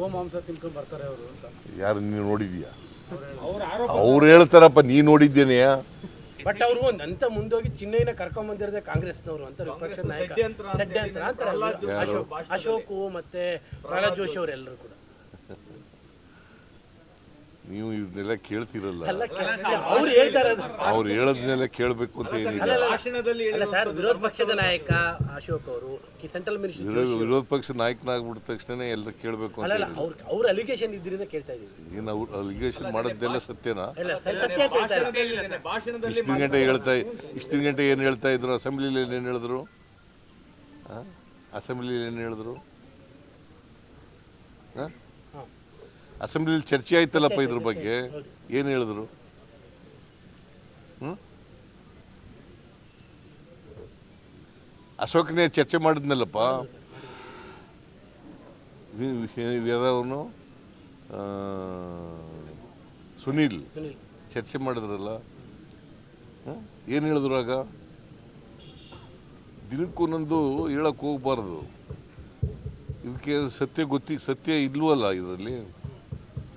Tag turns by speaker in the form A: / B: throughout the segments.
A: ಗೋಮಾಂಸ ತಿನ್ಕೊಂಡ್ ಬರ್ತಾರೆ ಅವರು ಅಂತ.
B: ಯಾರು ನೀನು ನೋಡಿದ್ಯಾ
A: ಅವ್ರ ಆರೋಪ
B: ಅವ್ರು ಹೇಳ್ತಾರಪ್ಪ ನೀ ನೋಡಿದ್ದೇನೆಯ
A: ಬಟ್ ಅವರು ಒಂದ್ ಹಂತ ಮುಂದೋಗಿ ಚಿನ್ನೈನ ಕರ್ಕೊಂಡ್ ಬಂದಿರೋದೇ ಕಾಂಗ್ರೆಸ್ನವರು ಅಂತ ವಿಪಕ್ಷ ನಾಯಕ. ಷಡ್ಯಂತ್ರ ಅಂತಾರೆ. ಅವ್ರು. ಅಶೋಕ್ ಅಶೋಕ್ ಮತ್ತೆ ಪ್ರಹ್ಲಾದ್ ಜೋಶಿ ಅವರೆಲ್ಲರೂ ಕೂಡ.
B: ನೀವು ಇದನ್ನೆಲ್ಲ ಕೇಳ್ತಿರಲ್ಲ.
A: ಅವ್ರು ಹೇಳ್ತಾ ಇರೋದು.
B: ಅವ್ರು ಹೇಳೋದನ್ನೆಲ್ಲ ಕೇಳಬೇಕು ಅಂತ ಏನಿಲ್ಲ.
A: ಅಲ್ಲ ಸರ್ ವಿರೋಧ ಪಕ್ಷದ ನಾಯಕ ಅಶೋಕ್ ಅವರು ಸೆಂಟ್ರಲ್ ಮಿನಿಸ್ಟರ್
B: ವಿರೋಧ ವಿರೋಧ ಪಕ್ಷ ನಾಯಕನಾಗ್ಬಿಟ್ಟ ತಕ್ಷಣ ಎಲ್ಲ ಕೇಳಬೇಕು ಅಂತ
A: ಅಲ್ಲ
B: ಏನಿಲ್ಲ
A: ಅವ್ರ ಅವ್ರ ಅಲಿಗೇಷನ್ ಇದ್ರಿಂದ ಕೇಳ್ತಾ ಇದೀವಿ
B: ಏನು ಅವ್ರು ಅಲಿಗೇಷನ್ ಮಾಡೋದೆಲ್ಲ ಸತ್ಯನಾ?
A: ಇಲ್ಲ ಸರ್ ಸತ್ಯ ಅಂತ ಹೇಳ್ತಾ ಇಲ್ಲ.
B: ಇಷ್ಟಿನ ಗಂಟೆ ಹೇಳ್ತಾ ಇಷ್ಟಿನ ಗಂಟೆ ಏನು ಹೇಳ್ತಾ ಇದ್ರು? ಅಸೆಂಬ್ಲಿಲಿ ಏನು ಹೇಳಿದ್ರು? ಅಸೆಂಬ್ಲಿಲಿ ಏನು ಹೇಳಿದ್ರು? ಅಸೆಂಬ್ಲಿಲಿ ಚರ್ಚೆ ಆಯ್ತಲ್ಲಪ್ಪ ಇದ್ರ ಬಗ್ಗೆ? ಏನು ಹೇಳಿದ್ರು? ಹ್ಞೂ ಅಶೋಕ್ನೇ ಚರ್ಚೆ ಮಾಡಿದ್ನಲ್ಲಪ್ಪ. ಅವನು ಸುನೀಲ್.
A: ಸುನಿಲ್.
B: ಚರ್ಚೆ ಮಾಡಿದ್ರಲ್ಲ. ಏನು ಹೇಳಿದ್ರು ಆಗ? ದಿನಕ್ಕೊಂದೊಂದು ಹೇಳಕ್ಕೆ ಹೋಗ್ಬಾರ್ದು. ಇದಕ್ಕೆ ಸತ್ಯ ಗೊತ್ತಿ ಸತ್ಯ ಇಲ್ವಲ್ಲ ಇದರಲ್ಲಿ?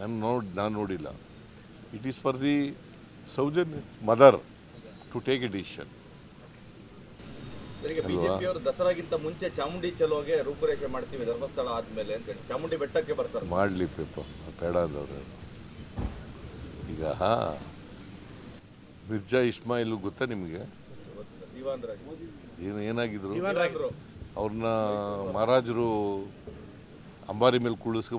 B: ನಾನು ನೋಡಿ ನಾನು ನೋಡಿಲ್ಲ. It is for the ಸೌಜನ್ mother to take a decision
C: ದಸರಾಗಿಂತ ಮುಂಚೆ ಚಾಮುಂಡಿ ಚಲೋಗೆ ರೂಪುರೇಷೆ ಮಾಡ್ತೀವಿ ಧರ್ಮಸ್ಥಳ ಆದ್ಮೇಲೆ ಅಂತ ಚಾಮುಂಡಿ ಬೆಟ್ಟಕ್ಕೆ ಬರ್ತಾರೆ.
B: ಮಾಡಲಿ ಪೇಪ ಬೇಡ ಅಂದವ್ರೆ. ಈಗ ಮಿರ್ಜಾ ಇಸ್ಮಾಯಿಲ್ ಗೊತ್ತಾ ನಿಮಗೆ? ಏನು ಏನಾಗಿದ್ರು? ಅವ್ರನ್ನ ಮಹಾರಾಜರು ಅಂಬಾರಿ ಮೇಲೆ ಕುಳಿಸ್ಕೊ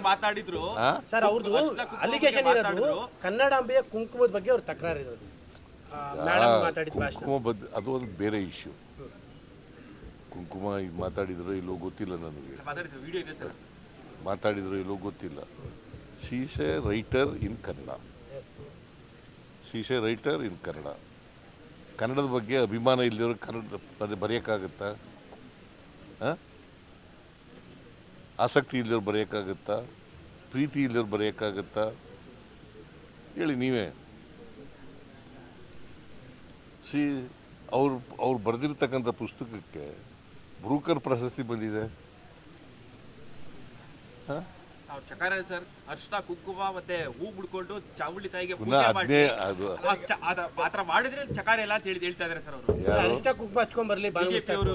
D: ಮಾತಾಡಿದ್ರು?
A: ಸರ್ ಅವ್ರದ್ದು ಅಲಿಗೇಷನ್ ಇರೋದು. ಕನ್ನಡಾಂಬೆಯ ಕುಂಕುಮದ ಬಗ್ಗೆ ಅವ್ರ ತಕರಾರು ಇರೋದು. ಮೇಡಮ್ ಮಾತಾಡಿದ ಭಾಷಣ.
B: ಕುಂಕುಮ ಅದು ಒಂದು ಬೇರೆ ಇಶ್ಯೂ ಕುಂಕುಮ ಈಗ ಮಾತಾಡಿದ್ರು ಇಲ್ಲೋ ಗೊತ್ತಿಲ್ಲ ನನಗೆ.
D: ಮಾತಾಡಿದ್ರು ವಿಡಿಯೋ ಇದೆ ಸರ್.
B: ಮಾತಾಡಿದ್ರು ಇಲ್ಲೋ ಗೊತ್ತಿಲ್ಲ. She's a writer in Kannada she's a writer in Kannada ಕನ್ನಡದ ಬಗ್ಗೆ ಅಭಿಮಾನ ಇಲ್ಲದಿರೋ ಕನ್ನಡ ಬರೆ- ಬರೆಯೋಕ್ಕಾಗತ್ತಾ? ಆ? ಆಸಕ್ತಿ ಇಲ್ಲದವ್ರು ಬರೆಯೋಕ್ಕಾಗುತ್ತಾ? ಪ್ರೀತಿ ಇಲ್ದಿರ ಬರೆಯೋಕ್ಕಾಗುತ್ತಾ? ಹೇಳಿ ನೀವೇ. ಸಿ ಅವ್ರು ಅವ್ರು ಬರೆದಿರ್ತಕ್ಕಂಥ ಪುಸ್ತಕಕ್ಕೆ ಬ್ರೂಕರ್ ಪ್ರಶಸ್ತಿ ಬಂದಿದೆ. ಹಾಂ?
D: ಅವ್ರು ಚಕಾರ ಸರ್ ಅರ್ಶಿನ ಕುಂಕುಮ ಮತ್ತೆ ಹೂ ಬಿಡ್ಕೊಂಡು ಚಾವುಳ್ಳಿ ತಾಯಿಗೆ ಪಾತ್ರ
B: ಅದು.
D: ಅದ- ಮಾಡಿದ್ರೆ ಚಕಾರ ಎಲ್ಲ ಅಂತ ಹೇಳಿ ಹೇಳ್ತಾ ಇದಾರೆ ಸರ್ ಅವರು.
A: ಅರಿಷ್ಟ ಕುಂಕುಮ ಹಚ್ಕೊಂಡ್ ಬರ್ಲಿ
D: ಬಿಜೆಪಿ ಅವರು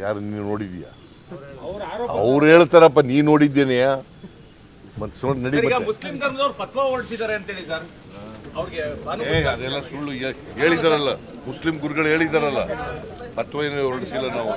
B: ಯಾರು ನೀವು ನೋಡಿದ್ಯಾ
A: ಅವ್ರ
B: ಹೇಳ್ತಾರಪ್ಪ ನೀ ನೋಡಿದ್ದೇನೆಯ ಮತ್ತೆ ನೋಡಿ.
C: ಮುಸ್ಲಿಂ ಧರ್ಮದವ್ರು ಫತ್ವಾ ಹೊರಡಿಸಿದ್ದಾರೆ ಅಂತೇಳಿ ಸರ್. ಅವ್ರಿಗೆ
B: ಅದೆಲ್ಲ ಸುಳ್ಳು. ಹೇಳಿದಾರಲ್ಲ ಮುಸ್ಲಿಂ ಗುರುಗಳು ಹೇಳಿದಾರಲ್ಲ ಅಥವಾ ಏನು ಹೊರಡಿಸಿಲ್ಲ ನಾವು.